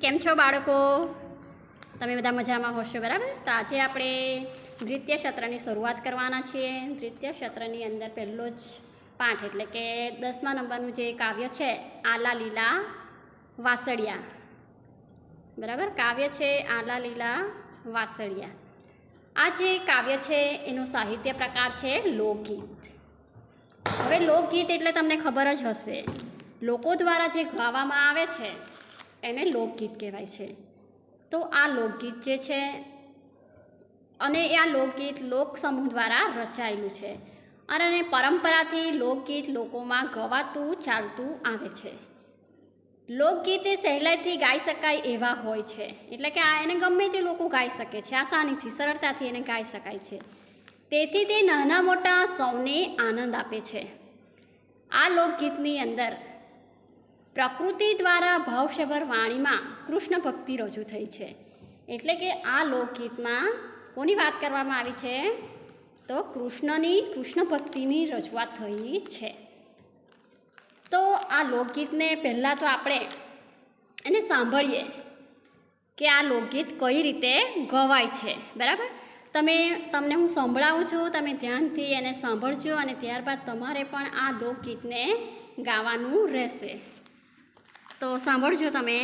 કેમ છો બાળકો? તમે બધા મજામાં હોશો, બરાબર? તો આજે આપણે નૃત્ય સત્રની શરૂઆત કરવાના છીએ. નૃત્ય સત્રની અંદર પહેલો જ પાઠ, એટલે કે દસમા નંબરનું જે કાવ્ય છે, આલા લીલા વાસળિયા. બરાબર? કાવ્ય છે, આલા લીલા વાસળિયા. આ જે કાવ્ય છે, એનો સાહિત્ય પ્રકાર છે લોકગીત. હવે લોકગીત એટલે તમને ખબર જ હશે. લોકો દ્વારા જે ગાવામાં આવે છે એને લોકગીત કહેવાય છે. તો આ લોકગીત જે છે અને એ આ લોકગીત લોક સમૂહ દ્વારા રચાયેલું છે. અને પરંપરાથી લોકગીત લોકોમાં ગવાતું, ચાલતું આવે છે. લોકગીત એ સહેલાઈથી ગાઈ શકાય એવા હોય છે. એટલે કે આ એને ગમે તે લોકો ગાઈ શકે છે. આસાનીથી, સરળતાથી એને ગાઈ શકાય છે. તેથી તે નાના મોટા સૌને આનંદ આપે છે. આ લોકગીતની અંદર પ્રકૃતિ દ્વારા ભાવસભર વાણીમાં કૃષ્ણ ભક્તિ રજૂ થઈ છે. એટલે કે આ લોકગીતમાં કોની વાત કરવામાં આવી છે? તો કૃષ્ણની, કૃષ્ણ ભક્તિની રજૂઆત થઈ છે. તો આ લોકગીતને પહેલાં તો આપણે એને સાંભળીએ કે આ લોકગીત કઈ રીતે ગવાય છે. બરાબર? તમે, તમને હું સંભળાવું છું, તમે ધ્યાનથી એને સાંભળજો અને ત્યારબાદ તમારે પણ આ લોકગીતને ગાવાનું રહેશે. તો સાંભળજો તમે.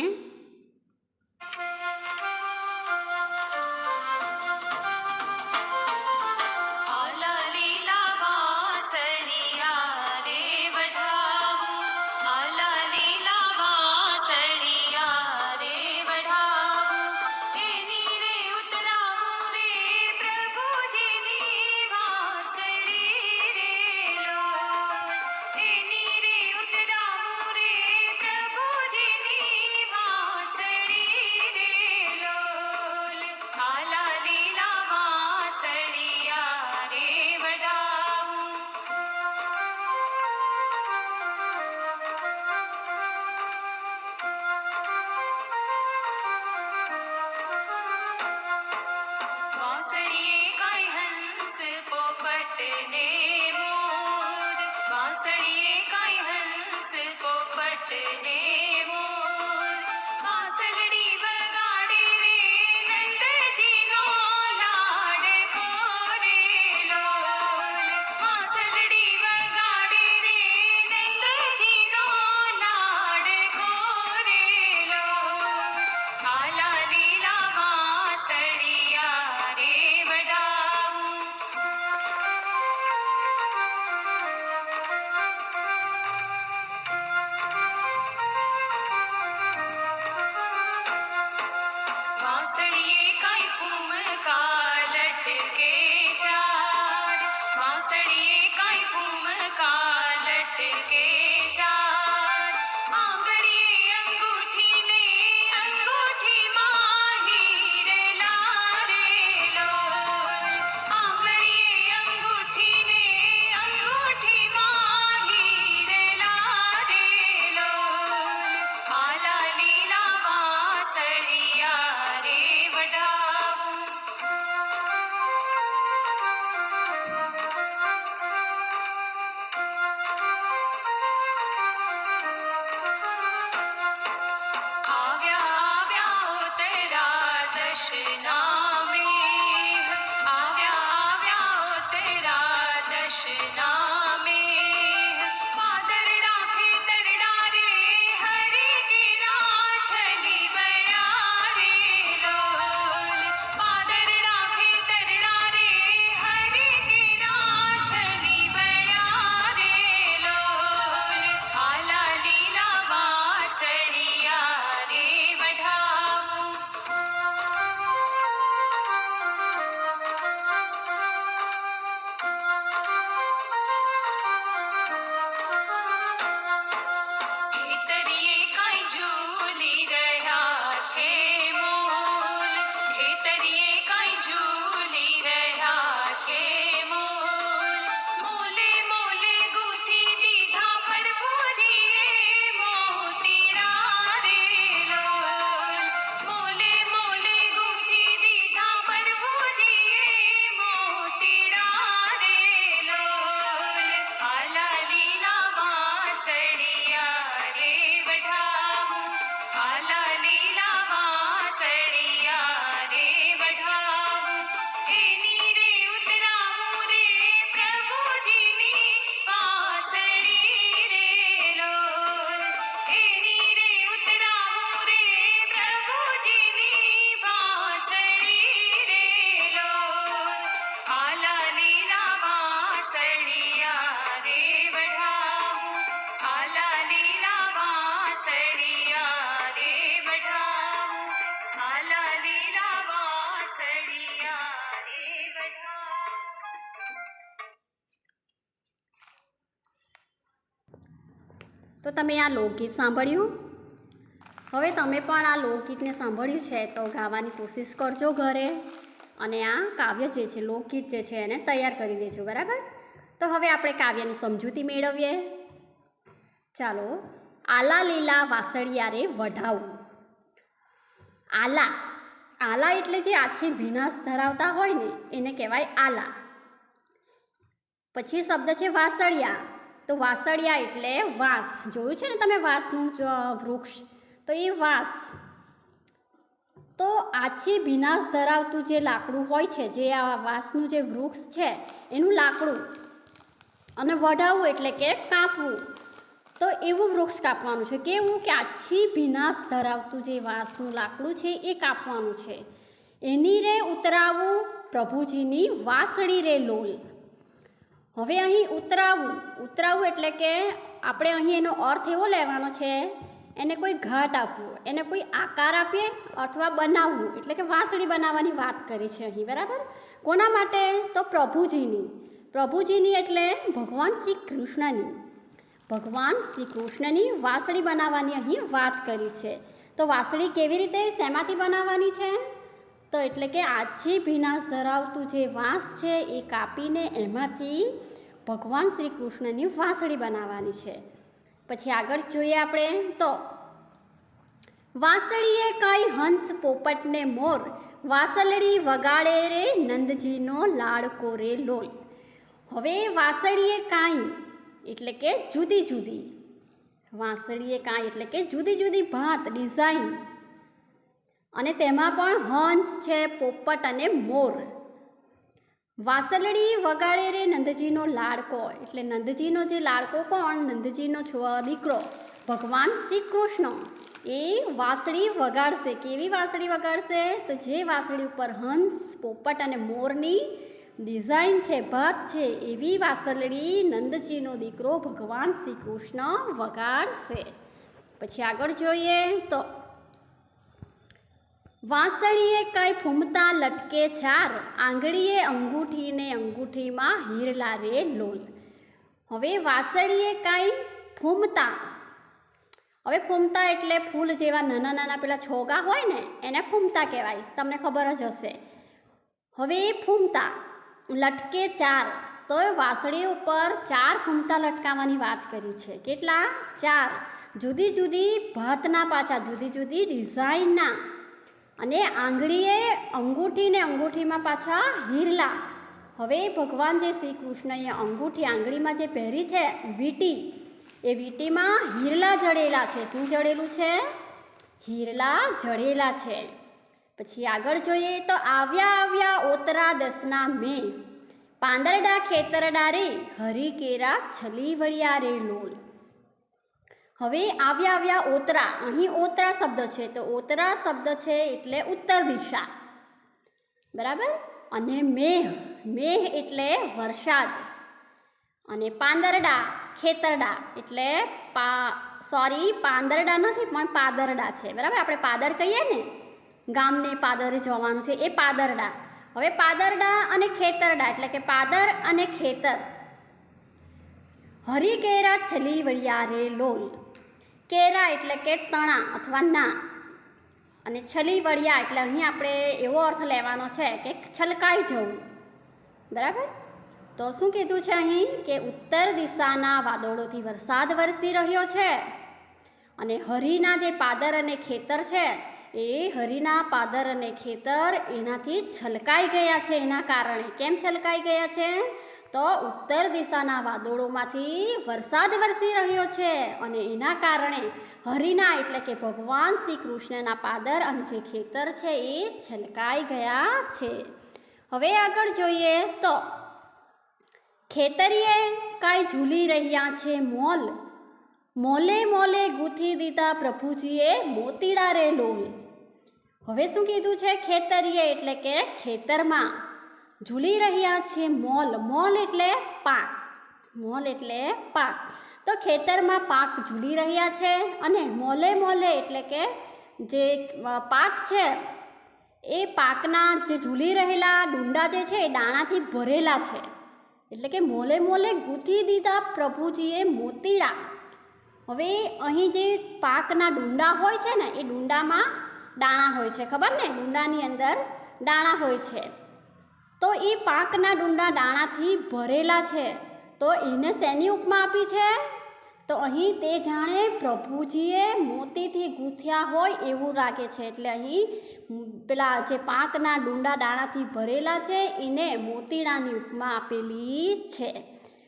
ઉતરા દશના તો તમે આ લોકગીત સાંભળ્યું? હવે તમે પણ આ લોકગીતને સાંભળ્યું છે તો ગાવાની કોશિશ કરજો ઘરે અને આ કાવ્ય જે છે, લોકગીત જે છે એને તૈયાર કરી દેજો, બરાબર? તો હવે આપણે કાવ્યની સમજૂતી મેળવીએ. ચાલો, આલા લીલા વાસળિયારે વઢાવું. આલા આલા એટલે જે આછી ભીનાશ ધરાવતા હોય ને, એને કહેવાય આલા. પછી શબ્દ છે વાસળિયા. તો વાસળિયા એટલે વાંસ. જોયું છે ને તમે વાસનું વૃક્ષ? તો એ વાસ. તો આછી ભીનાશ ધરાવતું જે લાકડું હોય છે, જે આ વાંસનું જે વૃક્ષ છે, એનું લાકડું અને વઢાવવું એટલે કે કાપવું. તો એવું વૃક્ષ કાપવાનું છે. કેવું કે આછી ભીનાશ ધરાવતું જે વાંસનું લાકડું છે, એ કાપવાનું છે. એની રે ઉતરાવું પ્રભુજીની વાસળી રે લોલ. હવે અહીં ઉતરાવું. ઉતરાવું એટલે કે આપણે અહીં એનો અર્થ એવો લેવાનો છે, એને કોઈ ઘાટ આપવું, એને કોઈ આકાર આપીએ અથવા બનાવવું, એટલે કે વાંસળી બનાવવાની વાત કરી છે અહીં, બરાબર? કોના માટે? તો પ્રભુજીની. પ્રભુજીની એટલે ભગવાન શ્રી કૃષ્ણની. ભગવાન શ્રી કૃષ્ણની વાંસળી બનાવવાની અહીં વાત કરી છે. તો વાંસળી કેવી રીતે, શેમાંથી બનાવવાની છે? તો એટલે કે આછી ભીનાશ ધરાવતું જે વાંસ છે એ કાપીને એમાંથી ભગવાન શ્રી કૃષ્ણની વાંસળી બનાવવાની છે. પછી આગળ જોઈએ આપણે તો, વાંસળીએ કઈ હંસ પોપટને મોર વાસલડી વગાડે રે નંદજીનો લાડકો રે લોલ. હવે વાસળીએ કાંઈ એટલે કે જુદી જુદી, વાંસળીએ કાંઈ એટલે કે જુદી જુદી ભાત ડિઝાઇન અને તેમાં પણ હંસ છે, પોપટ અને મોર. વાસલડી વગાડે રે નંદજીનો લાડકો. એટલે નંદજીનો જે લાડકો કોણ? નંદજીનો દીકરો. ભગવાન શ્રી કૃષ્ણ એ વાંસળી વગાડશે. કેવી વાંસળી વગાડશે? તો જે વાંસળી ઉપર હંસ, પોપટ અને મોરની ડિઝાઇન છે, ભત છે, એવી વાસળી નંદજીનો દીકરો ભગવાન શ્રી કૃષ્ણ વગાડશે. પછી આગળ જોઈએ તો વાંસળીએ કઈ ફૂમતા લટકે ચાર, આંગળીએ અંગૂઠીને અંગૂઠીમાં હીરલા રે લોલ. હવે વાંસળીએ કાંઈ ફૂમતા? હવે ફૂમતા એટલે ફૂલ જેવા નાના નાના પેલા છોગા હોય ને, એને ફૂમતા કહેવાય. તમને ખબર જ હશે. હવે એ ફૂમતા લટકે ચાર. તો એ વાંસળી ઉપર ચાર ફૂમતા લટકાવવાની વાત કરી છે. કેટલા? ચાર. જુદી જુદી ભાતના પાછા, જુદી જુદી ડિઝાઇનના અને આંગળીએ અંગૂઠી ને અંગૂઠીમાં પાછા હીરલા. હવે ભગવાન જે શ્રી કૃષ્ણએ અંગૂઠી આંગળીમાં જે પહેરી છે, વીટી, એ વીટીમાં હીરલા જડેલા છે. શું જડેલું છે? હીરલા જડેલા છે. પછી આગળ જોઈએ તો આવ્યા આવ્યા ઓતરા દસના મે. પાંદરડા ખેતરડા રે હરી કેરા છલી વળિયા રે લોલ. હવે આવ્યા આવ્યા ઓતરા. અહીં ઓતરા શબ્દ છે. તો ઓતરા શબ્દ છે એટલે ઉત્તર દિશા. બરાબર? અને મેહ મેહ એટલે વરસાદ. અને પાંદરડા, ખેતરડા એટલે પા સોરી પાંદરડા નથી, પણ પાદરડા છે. બરાબર? આપણે પાદર કહીએ ને? ગામને પાદરે જવાનું છે. એ પાદરડા. હવે પાદરડા અને ખેતરડા એટલે કે પાદર અને ખેતર. હરિકેરા છલી વળિયા રે લોલ. કેરા એટલે કે તણા અથવા ના. અને છલી વળિયા એટલે અહીં આપણે એવો અર્થ લેવાનો છે કે છલકાઈ જવું. બરાબર? તો શું કીધું છે અહીં? કે ઉત્તર દિશાના વાદળોથી વરસાદ વરસી રહ્યો છે. અને હરીના જે પાદર અને ખેતર છે, એ હરીના પાદર અને ખેતર એનાથી છલકાઈ ગયા છે. એના કારણે કેમ છલકાઈ ગયા છે? તો ઉત્તર દિશાના વાદળોમાંથી વરસાદ વરસી રહ્યો છે અને એના કારણે હરિના એટલે કે ભગવાન શ્રી કૃષ્ણના પાદર અને જે ખેતર છે એ છલકાઈ ગયા છે. હવે આગળ જોઈએ તો ખેતરીએ કાંઈ ઝૂલી રહ્યા છે મોલ. મોલે મોલે ગૂંથી દીધા પ્રભુજીએ મોતીડા રે લોલ હવે શું કીધું છે ખેતરીએ એટલે કે ખેતરમાં? ઝૂલી રહ્યા છે મોલ. મોલ એટલે પાક. મોલ એટલે પાક. તો ખેતરમાં પાક ઝૂલી રહ્યા છે અને મોલે મોલે એટલે કે જે પાક છે, એ પાકના જે ઝૂલી રહેલા ડુંડા જે છે એ દાણાથી ભરેલા છે. એટલે કે મોલે મોલે ગૂંથી દીધા પ્રભુજીએ મોતીડા. હવે અહીં જે પાકના ડુંડા હોય છે ને, એ ડુંડામાં દાણા હોય છે. ખબર ને? ડુંડાની અંદર દાણા હોય છે. તો એ પાકના ડુંડા દાણાથી ભરેલા છે. તો એને શેની ઉપમા આપી છે? તો અહીં તે જાણે પ્રભુજીએ મોતીથી ગૂંથ્યા હોય એવું લાગે છે. એટલે અહીં પેલા જે પાકના ડુંડા દાણાથી ભરેલા છે, એને મોતીડાની ઉપમા આપેલી છે.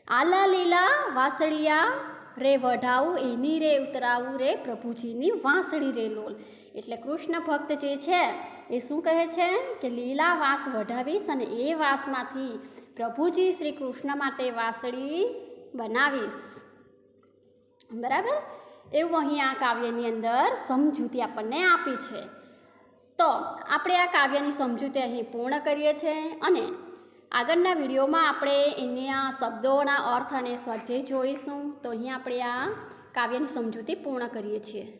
આલા લીલા વાસળિયા રે વઢાવું એની રે ઉતરાવું રે પ્રભુજીની વાંસળી રે લોલ. એટલે કૃષ્ણ ભક્ત જે છે એ શું કહે છે? કે લીલા વાસ વઢાવીશ અને એ વાસમાંથી પ્રભુજી શ્રી કૃષ્ણ માટે વાંસળી બનાવીશ. બરાબર? એવું અહીં આ કાવ્યની અંદર સમજૂતી આપણને આપી છે. તો આપણે આ કાવ્યની સમજૂતી અહીં પૂર્ણ કરીએ છીએ અને આગળના વિડીયોમાં આપણે એના શબ્દોના અર્થ અને સ્વાધ્યાય જોઈશું. તો અહીં આપણે આ કાવ્યની સમજૂતી પૂર્ણ કરીએ છીએ.